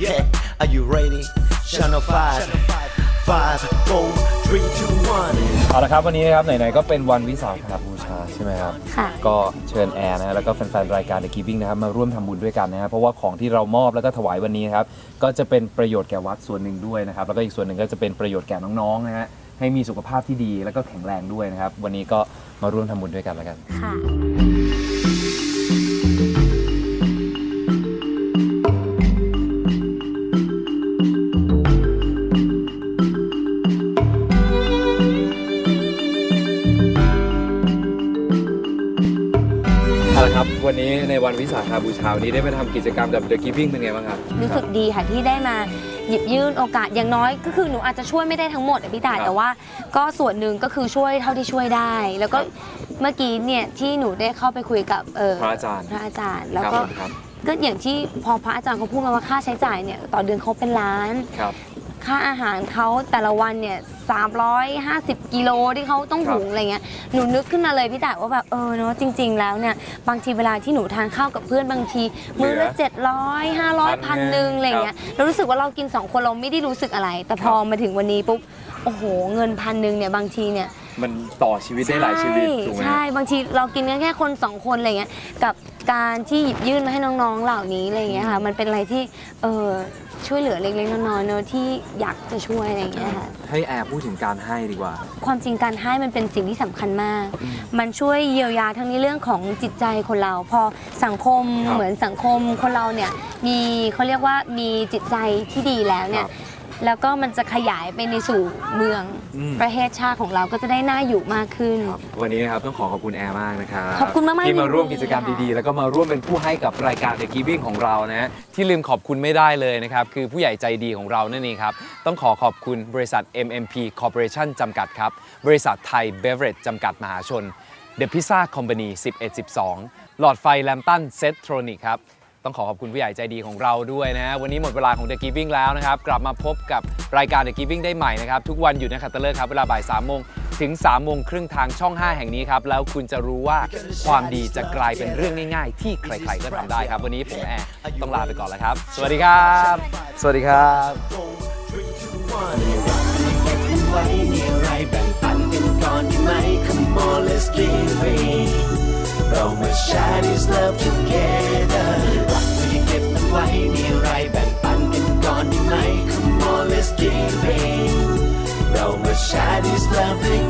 Yeah, are you ready? Channel 5, 5, 4, 3, 2, 1. เอาละครับวันนี้นะครับไหนๆก็เป็นวันวิสาขบูชาใช่ไหมครับ ค่ะ ก็เชิญแอร์นะฮะแล้วก็แฟนๆรายการ The Keeping นะครับมาร่วมทำบุญด้วยกันนะครับเพราะว่าของที่เรามอบแล้วก็ถวายวันนี้นะครับก็จะเป็นประโยชน์แก่วัดส่วนหนึ่งด้วยนะครับแล้วก็อีกส่วนหนึ่งก็จะเป็นประโยชน์แก่น้องๆนะฮะให้มีสุขภาพที่ดีแล้วก็แข็งแรงด้วยนะครับวันนี้ก็มาร่วมทำบุญด้วยกันแล้วกัน ค่ะ เอาละครับ วันนี้ในวันวิสาขบูชาวันนี้ได้มาทำกิจกรรมกับ The Keeping เป็นไงบ้างครับรู้สึกดีค่ะที่ได้มาหยิบยื่นโอกาสอย่างน้อยก็คือหนูอาจจะช่วยไม่ได้ทั้งหมดอะพี่ต่ายครับแต่ว่า ก็ส่วนหนึ่งก็คือช่วยเท่าที่ช่วยได้ แล้วก็ครับเมื่อกี้เนี่ยที่หนูได้เข้าไปคุยกับเออพระอาจารย์พระอาจารย์แล้วครับก็ผมครับก็อย่างที่พอพระอาจารย์เขาพูดมาว่าค่าใช้จ่ายเนี่ยต่อเดือนเขาเป็นล้าน ครับ ค่าอาหารเขาแต่ละวันเนี่ย350 กิโลที่เขาต้องครับหุงอะไรเงี้ยหนูนึกขึ้นมาเลยพี่แต่ว่าแบบเออเนาะจริง ๆ แล้วเนี่ยบางทีเวลาที่หนูทานข้าวกับเพื่อนบางทีมื้อละ700 500พันหนึ่งอะไรเงี้ยเรารู้สึกว่าเรากิน 2 คนเราไม่ได้รู้สึกอะไร แต่พอมาถึงวันนี้ปุ๊บโอ้โหเงินพันหนึ่งเนี่ยบางทีเนี่ย มันต่อชีวิตได้หลายชีวิตถูกไหมใช่ บางทีเรากินกันแค่คนสองคนอะไรเงี้ยกับการที่หยิบยื่นมาให้น้องๆเหล่านี้อะไรเงี้ยค่ะ มันเป็นอะไรที่เออช่วยเหลือเล็กๆน้อยๆเนอะที่อยากจะช่วยอะไรเงี้ยค่ะ ให้แอร์พูดถึงการให้ดีกว่า ความจริงการให้มันเป็นสิ่งที่สำคัญมาก มันช่วยเยียวยาทั้งในเรื่องของจิตใจคนเรา พอสังคมครับเหมือนสังคมคนเราเนี่ยมีเขาเรียกว่ามีจิตใจที่ดีแล้วเนี่ยครับ แล้วก็มันจะขยายไปในสู่เมืองอืม ประเทศชาติของเราก็จะได้น่าอยู่มากขึ้นวันนี้นะครับต้องขอขอบคุณแอร์มากนะครับขอบคุณมากๆที่มาร่วมยินดีกิจกรรมค่ะ ดีๆ แล้วก็มาร่วมเป็นผู้ให้กับรายการ The Giving ของเรานะฮะที่ลืมขอบคุณไม่ได้เลยนะครับ คือผู้ใหญ่ใจดีของเรานั่นเองครับ ต้องขอขอบคุณบริษัท MMP Corporation จำกัดครับ บริษัทไทย Beverage จำกัดมหาชน The Pizza Company 1112 หลอดไฟแลมตันเซตโทรนิกครับ ต้องขอขอบคุณผู้ใหญ่ใจดีของเราด้วยนะฮะวันนี้หมดเวลาของ The Giving แล้วนะครับ กลับมาพบกับรายการ The Giving ได้ใหม่นะครับ ทุกวันอยู่ในคัตเตอร์ครับ เวลาบ่าย3โมงถึง3โมงครึ่งทางช่อง 5 แห่งนี้ครับ แล้วคุณจะรู้ว่าความดีจะกลายเป็นเรื่องง่าย ๆ ที่ใครๆก็ทำได้ครับ วันนี้ผมแอร์ต้องลาไปก่อนแล้วครับ สวัสดีครับ สวัสดีครับ ไว้มีอะไรแบ่งปันกันก่อนดีไหม Come on let's give it เรามา share this love together something